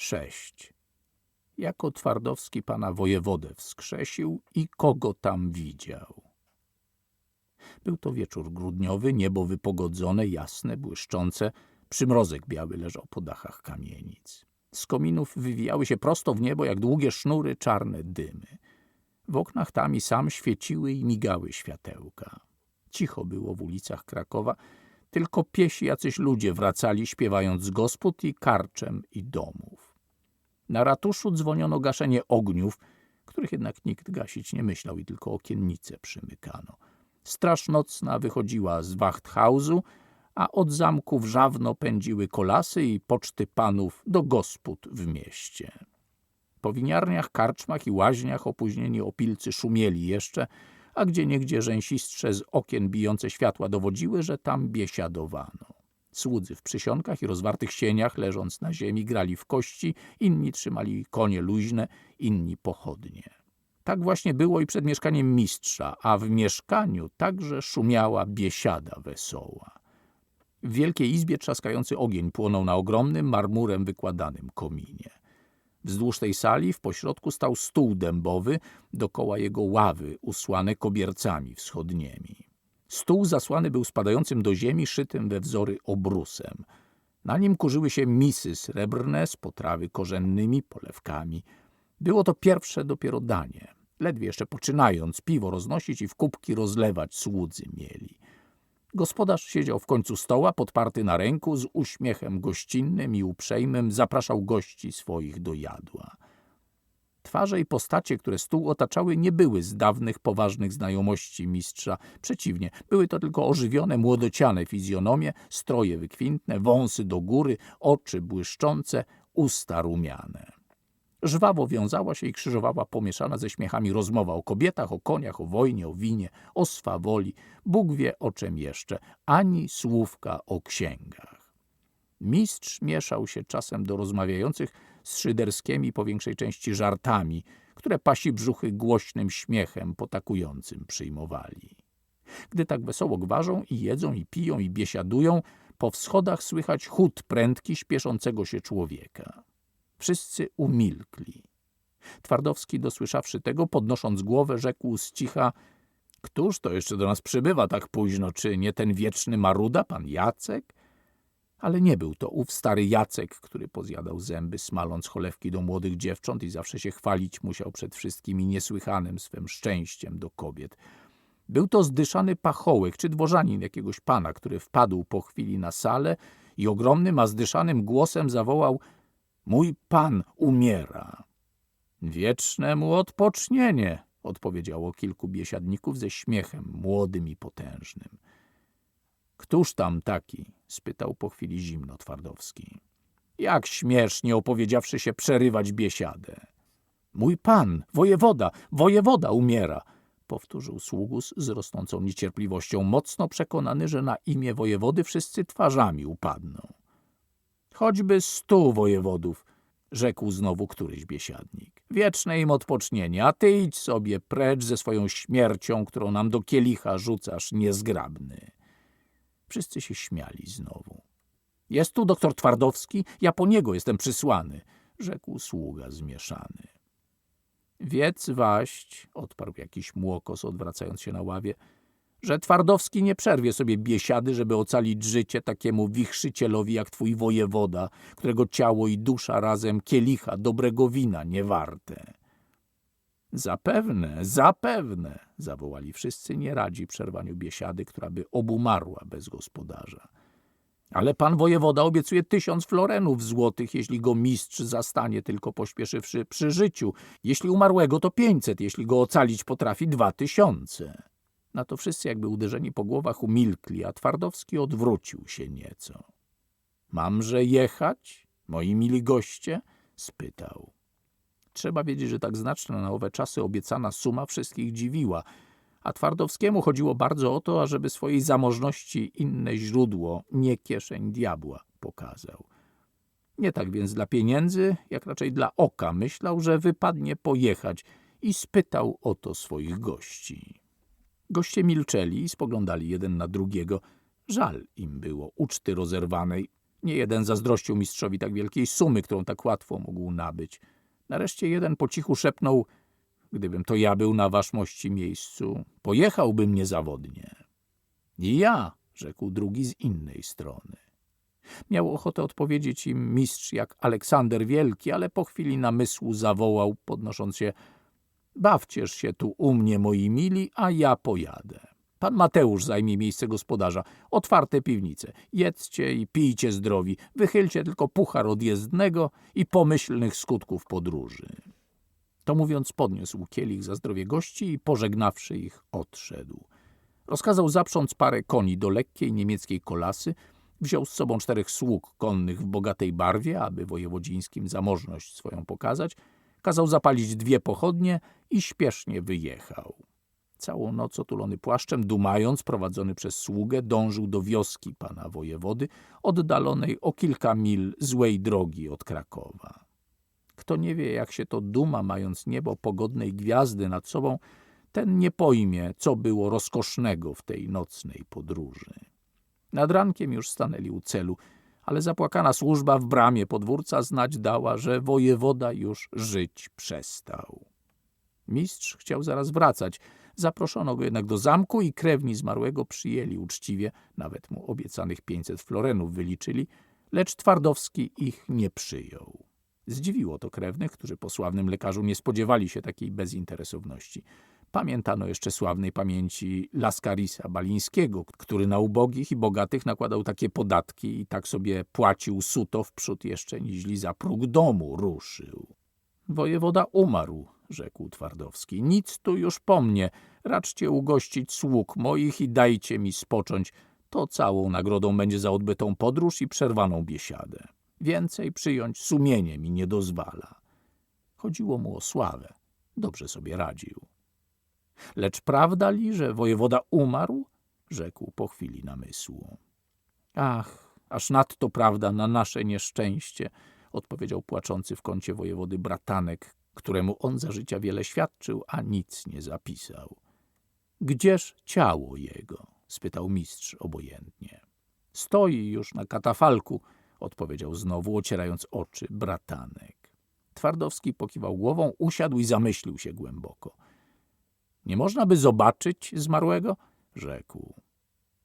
Sześć. Jako Twardowski pana wojewodę wskrzesił i kogo tam widział. Był to wieczór grudniowy, niebo wypogodzone, jasne, błyszczące, przymrozek biały leżał po dachach kamienic. Z kominów wywijały się prosto w niebo jak długie sznury czarne dymy. W oknach tam i sam świeciły i migały światełka. Cicho było w ulicach Krakowa, tylko piesi jacyś ludzie wracali śpiewając z gospod i karczem i domów. Na ratuszu dzwoniono gaszenie ogniów, których jednak nikt gasić nie myślał i tylko okiennice przymykano. Straż nocna wychodziła z wachthausu, a od zamku wrzawno pędziły kolasy i poczty panów do gospod w mieście. Po winiarniach, karczmach i łaźniach opóźnieni opilcy szumieli jeszcze, a gdzieniegdzie rzęsistrze z okien bijące światła dowodziły, że tam biesiadowano. Słudzy w przysionkach i rozwartych sieniach, leżąc na ziemi, grali w kości, inni trzymali konie luźne, inni pochodnie. Tak właśnie było i przed mieszkaniem mistrza, a w mieszkaniu także szumiała biesiada wesoła. W wielkiej izbie trzaskający ogień płonął na ogromnym, marmurem wykładanym kominie. Wzdłuż tej sali w pośrodku stał stół dębowy, dokoła jego ławy usłane kobiercami wschodnimi. Stół zasłany był spadającym do ziemi, szytym we wzory obrusem. Na nim kurzyły się misy srebrne z potrawy korzennymi, polewkami. Było to pierwsze dopiero danie. Ledwie jeszcze poczynając piwo roznosić i w kubki rozlewać słudzy mieli. Gospodarz siedział w końcu stoła, podparty na ręku, z uśmiechem gościnnym i uprzejmym zapraszał gości swoich do jadła. Twarze i postacie, które stół otaczały, nie były z dawnych, poważnych znajomości mistrza. Przeciwnie, były to tylko ożywione, młodociane fizjonomie, stroje wykwintne, wąsy do góry, oczy błyszczące, usta rumiane. Żwawo wiązała się i krzyżowała pomieszana ze śmiechami rozmowa o kobietach, o koniach, o wojnie, o winie, o swawoli, Bóg wie o czym jeszcze, ani słówka o księgach. Mistrz mieszał się czasem do rozmawiających z szyderskimi po większej części żartami, które pasi brzuchy głośnym śmiechem potakującym przyjmowali. Gdy tak wesoło gwarzą i jedzą, i piją, i biesiadują, po wschodach słychać chód prędki śpieszącego się człowieka. Wszyscy umilkli. Twardowski, dosłyszawszy tego, podnosząc głowę, rzekł z cicha — Któż to jeszcze do nas przybywa tak późno? Czy nie ten wieczny maruda, pan Jacek? Ale nie był to ów stary Jacek, który pozjadał zęby, smaląc cholewki do młodych dziewcząt i zawsze się chwalić musiał przed wszystkimi niesłychanym swym szczęściem do kobiet. Był to zdyszany pachołek czy dworzanin jakiegoś pana, który wpadł po chwili na salę i ogromnym, a zdyszanym głosem zawołał – Mój pan umiera. Wieczne mu odpocznienie, odpowiedziało kilku biesiadników ze śmiechem, młodym i potężnym. Któż tam taki? spytał po chwili zimno Twardowski. Jak śmiesz, nie opowiedziawszy się, przerywać biesiadę. Mój pan, wojewoda, wojewoda umiera, powtórzył sługus z rosnącą niecierpliwością, mocno przekonany, że na imię wojewody wszyscy twarzami upadną. Choćby stu wojewodów, rzekł znowu któryś biesiadnik. Wieczne im odpocznienie, a ty idź sobie precz ze swoją śmiercią, którą nam do kielicha rzucasz niezgrabny. Wszyscy się śmiali znowu. Jest tu doktor Twardowski? Ja po niego jestem przysłany, rzekł sługa zmieszany. Wiedz waść, odparł jakiś młokos, odwracając się na ławie, że Twardowski nie przerwie sobie biesiady, żeby ocalić życie takiemu wichrzycielowi jak twój wojewoda, którego ciało i dusza razem kielicha dobrego wina nie warte. Zapewne, zapewne, zawołali wszyscy nieradzi przerwaniu biesiady, która by obumarła bez gospodarza. Ale pan wojewoda obiecuje tysiąc florenów złotych, jeśli go mistrz zastanie, tylko pośpieszywszy przy życiu. Jeśli umarłego, to pięćset, jeśli go ocalić potrafi dwa tysiące. Na to wszyscy jakby uderzeni po głowach umilkli, a Twardowski odwrócił się nieco. Mamże jechać, moi mili goście? spytał. Trzeba wiedzieć, że tak znaczna na owe czasy obiecana suma wszystkich dziwiła, a Twardowskiemu chodziło bardzo o to, ażeby swojej zamożności inne źródło, nie kieszeń diabła, pokazał. Nie tak więc dla pieniędzy, jak raczej dla oka myślał, że wypadnie pojechać i spytał o to swoich gości. Goście milczeli i spoglądali jeden na drugiego. Żal im było uczty rozerwanej. Nie jeden zazdrościł mistrzowi tak wielkiej sumy, którą tak łatwo mógł nabyć. Nareszcie jeden po cichu szepnął, gdybym to ja był na waszmości miejscu, pojechałbym niezawodnie. I ja, rzekł drugi z innej strony. Miał ochotę odpowiedzieć im mistrz jak Aleksander Wielki, ale po chwili namysłu zawołał, podnosząc się Bawcież się tu u mnie, moi mili, a ja pojadę. Pan Mateusz zajmie miejsce gospodarza. Otwarte piwnice. Jedzcie i pijcie zdrowi. Wychylcie tylko puchar odjezdnego i pomyślnych skutków podróży. To mówiąc, podniósł kielich za zdrowie gości i pożegnawszy ich, odszedł. Rozkazał zaprząc parę koni do lekkiej niemieckiej kolasy, wziął z sobą czterech sług konnych w bogatej barwie, aby wojewodzińskim zamożność swoją pokazać, kazał zapalić dwie pochodnie i śpiesznie wyjechał. Całą noc otulony płaszczem, dumając, prowadzony przez sługę, dążył do wioski pana wojewody, oddalonej o kilka mil złej drogi od Krakowa. Kto nie wie, jak się to duma, mając niebo pogodnej gwiazdy nad sobą, ten nie pojmie, co było rozkosznego w tej nocnej podróży. Nad rankiem już stanęli u celu, ale zapłakana służba w bramie podwórca znać dała, że wojewoda już żyć przestał. Mistrz chciał zaraz wracać. Zaproszono go jednak do zamku i krewni zmarłego przyjęli uczciwie, nawet mu obiecanych pięćset florenów wyliczyli, lecz Twardowski ich nie przyjął. Zdziwiło to krewnych, którzy po sławnym lekarzu nie spodziewali się takiej bezinteresowności. Pamiętano jeszcze sławnej pamięci Laskarisa Balińskiego, który na ubogich i bogatych nakładał takie podatki i tak sobie płacił suto w przód jeszcze niźli za próg domu ruszył. Wojewoda umarł, rzekł Twardowski. Nic tu już po mnie. Raczcie ugościć sług moich i dajcie mi spocząć. To całą nagrodą będzie za odbytą podróż i przerwaną biesiadę. Więcej przyjąć sumienie mi nie dozwala. Chodziło mu o sławę. Dobrze sobie radził. Lecz prawda li, że wojewoda umarł? Rzekł po chwili namysłu. Ach, aż nadto prawda na nasze nieszczęście, odpowiedział płaczący w kącie wojewody bratanek, któremu on za życia wiele świadczył, a nic nie zapisał. Gdzież ciało jego? spytał mistrz obojętnie. Stoi już na katafalku, odpowiedział znowu, ocierając oczy bratanek. Twardowski pokiwał głową, usiadł i zamyślił się głęboko. Nie można by zobaczyć zmarłego? Rzekł.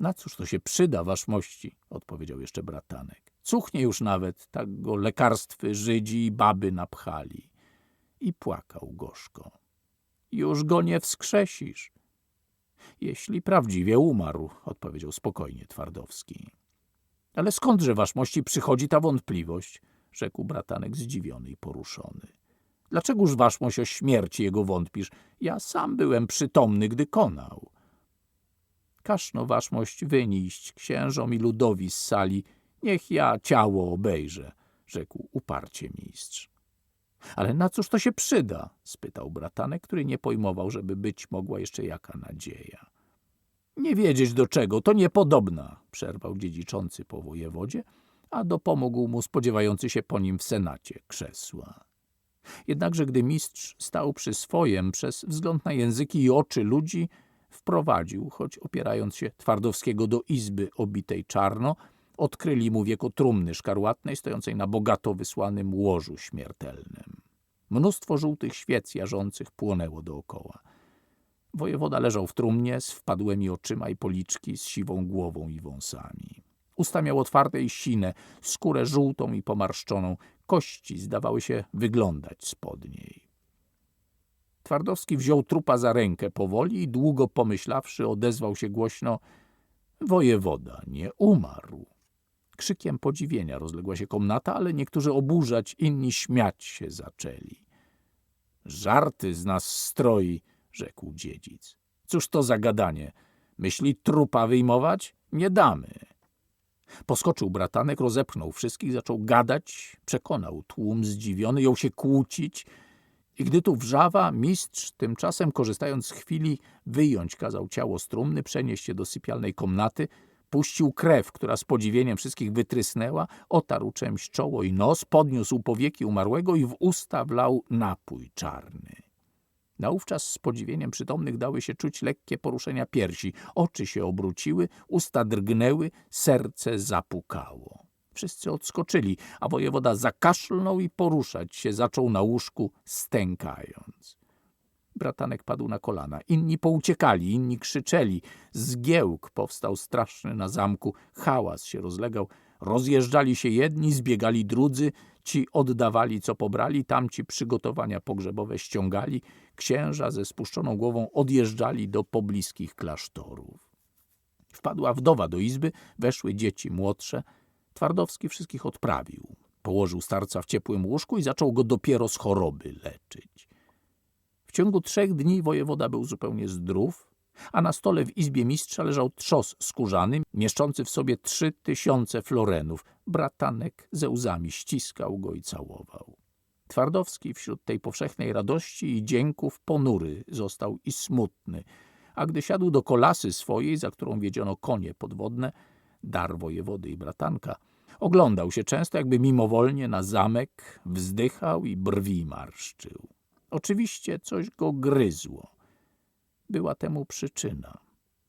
Na cóż to się przyda, waszmości? Odpowiedział jeszcze bratanek. Cuchnie już nawet, tak go lekarstwy Żydzi i baby napchali. I płakał gorzko. Już go nie wskrzesisz. Jeśli prawdziwie umarł, odpowiedział spokojnie Twardowski. Ale skądże waszmości przychodzi ta wątpliwość? rzekł bratanek zdziwiony i poruszony. Dlaczegoż waszmość o śmierci jego wątpisz? Ja sam byłem przytomny, gdy konał. Kaszno waszmość wyniść księżom i ludowi z sali, niech ja ciało obejrzę, rzekł uparcie mistrz. Ale na cóż to się przyda? spytał bratanek, który nie pojmował, żeby być mogła jeszcze jaka nadzieja. Nie wiedzieć do czego, to niepodobna, przerwał dziedziczący po wojewodzie, a dopomógł mu spodziewający się po nim w senacie krzesła. Jednakże gdy mistrz stał przy swojem, przez wzgląd na języki i oczy ludzi, wprowadził, choć opierając się Twardowskiego do izby obitej czarno, odkryli mu wieko trumny szkarłatnej stojącej na bogato wysłanym łożu śmiertelnym. Mnóstwo żółtych świec jarzących płonęło dookoła. Wojewoda leżał w trumnie z wpadłymi oczyma i policzki z siwą głową i wąsami. Usta miał otwarte i sine, skórę żółtą i pomarszczoną, kości zdawały się wyglądać spod niej. Twardowski wziął trupa za rękę powoli i długo pomyślawszy odezwał się głośno Wojewoda nie umarł. Krzykiem podziwienia rozległa się komnata, ale niektórzy oburzać, inni śmiać się zaczęli. Żarty z nas stroi, rzekł dziedzic. Cóż to za gadanie? Myśli trupa wyjmować? Nie damy. Poskoczył bratanek, rozepchnął wszystkich, zaczął gadać, przekonał tłum zdziwiony, jął się kłócić. I gdy tu wrzawa, mistrz tymczasem, korzystając z chwili, wyjąć kazał ciało strumny, przenieść je do sypialnej komnaty, puścił krew, która z podziwieniem wszystkich wytrysnęła, otarł czymś czoło i nos, podniósł powieki umarłego i w usta wlał napój czarny. Naówczas z podziwieniem przytomnych dały się czuć lekkie poruszenia piersi, oczy się obróciły, usta drgnęły, serce zapukało. Wszyscy odskoczyli, a wojewoda zakaszlnął i poruszać się zaczął na łóżku, stękając. Bratanek padł na kolana, inni pouciekali, inni krzyczeli. Zgiełk powstał straszny na zamku, hałas się rozlegał. Rozjeżdżali się jedni, zbiegali drudzy, ci oddawali co pobrali, tamci przygotowania pogrzebowe ściągali, księża ze spuszczoną głową odjeżdżali do pobliskich klasztorów. Wpadła wdowa do izby, weszły dzieci młodsze. Twardowski wszystkich odprawił. Położył starca w ciepłym łóżku i zaczął go dopiero z choroby leczyć. Ciągu trzech dni wojewoda był zupełnie zdrów, a na stole w izbie mistrza leżał trzos skórzany, mieszczący w sobie trzy tysiące florenów. Bratanek ze łzami ściskał go i całował. Twardowski wśród tej powszechnej radości i dzięków ponury został i smutny, a gdy siadł do kolasy swojej, za którą wiedziono konie podwodne, dar wojewody i bratanka, oglądał się często jakby mimowolnie na zamek, wzdychał i brwi marszczył. Oczywiście coś go gryzło. Była temu przyczyna.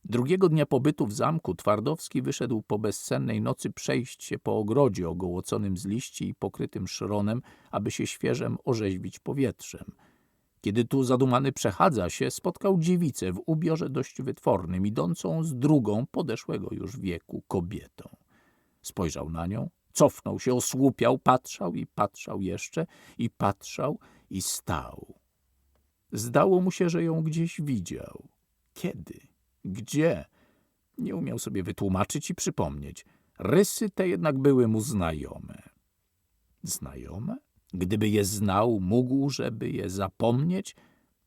Drugiego dnia pobytu w zamku Twardowski wyszedł po bezsennej nocy przejść się po ogrodzie ogołoconym z liści i pokrytym szronem, aby się świeżem orzeźwić powietrzem. Kiedy tu zadumany przechadza się, spotkał dziewicę w ubiorze dość wytwornym, idącą z drugą podeszłego już wieku kobietą. Spojrzał na nią, cofnął się, osłupiał, patrzał i patrzał jeszcze i patrzał i stał. Zdało mu się, że ją gdzieś widział. Kiedy? Gdzie? Nie umiał sobie wytłumaczyć i przypomnieć. Rysy te jednak były mu znajome. Znajome? Gdyby je znał, mógł, żeby je zapomnieć?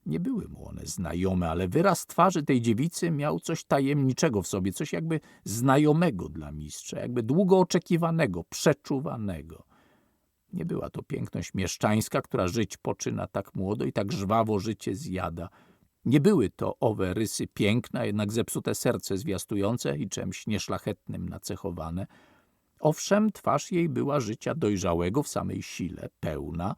Nie były mu one znajome, ale wyraz twarzy tej dziewicy miał coś tajemniczego w sobie, coś jakby znajomego dla mistrza, jakby długo oczekiwanego, przeczuwanego. Nie była to piękność mieszczańska, która żyć poczyna tak młodo i tak żwawo życie zjada. Nie były to owe rysy piękna, jednak zepsute serce zwiastujące i czymś nieszlachetnym nacechowane. Owszem, twarz jej była życia dojrzałego w samej sile, pełna,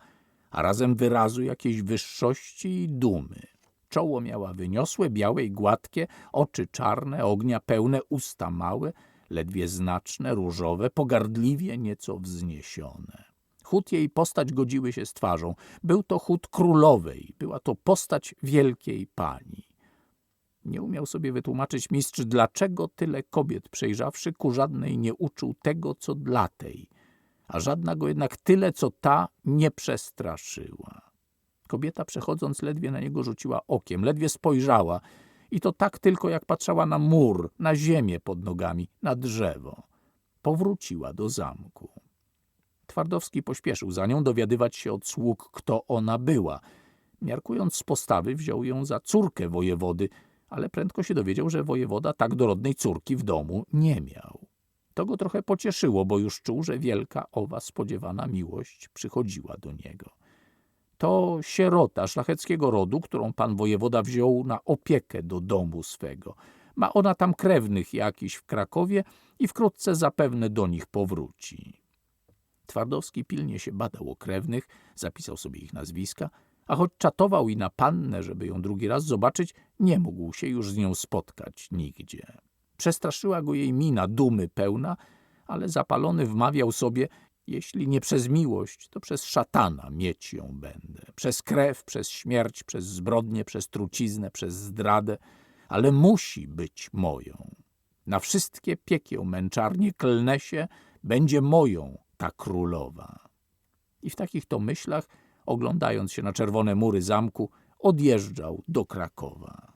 a razem wyrazu jakiejś wyższości i dumy. Czoło miała wyniosłe, białe i gładkie, oczy czarne, ognia pełne, usta małe, ledwie znaczne, różowe, pogardliwie nieco wzniesione. Chód jej postać godziły się z twarzą. Był to chód królowej, była to postać wielkiej pani. Nie umiał sobie wytłumaczyć mistrz, dlaczego tyle kobiet przejrzawszy ku żadnej nie uczył tego, co dla tej, a żadna go jednak tyle, co ta nie przestraszyła. Kobieta przechodząc ledwie na niego rzuciła okiem, ledwie spojrzała i to tak tylko jak patrzała na mur, na ziemię pod nogami, na drzewo. Powróciła do zamku. Twardowski pośpieszył za nią dowiadywać się od sług, kto ona była. Miarkując z postawy, wziął ją za córkę wojewody, ale prędko się dowiedział, że wojewoda tak dorodnej córki w domu nie miał. To go trochę pocieszyło, bo już czuł, że wielka owa spodziewana miłość przychodziła do niego. To sierota szlacheckiego rodu, którą pan wojewoda wziął na opiekę do domu swego. Ma ona tam krewnych jakiś w Krakowie i wkrótce zapewne do nich powróci. Twardowski pilnie się badał o krewnych, zapisał sobie ich nazwiska, a choć czatował i na pannę, żeby ją drugi raz zobaczyć, nie mógł się już z nią spotkać nigdzie. Przestraszyła go jej mina dumy pełna, ale zapalony wmawiał sobie, jeśli nie przez miłość, to przez szatana mieć ją będę. Przez krew, przez śmierć, przez zbrodnię, przez truciznę, przez zdradę, ale musi być moją. Na wszystkie piekieł męczarnie klnę się, będzie moją ta królowa. I w takich to myślach, oglądając się na czerwone mury zamku, odjeżdżał do Krakowa.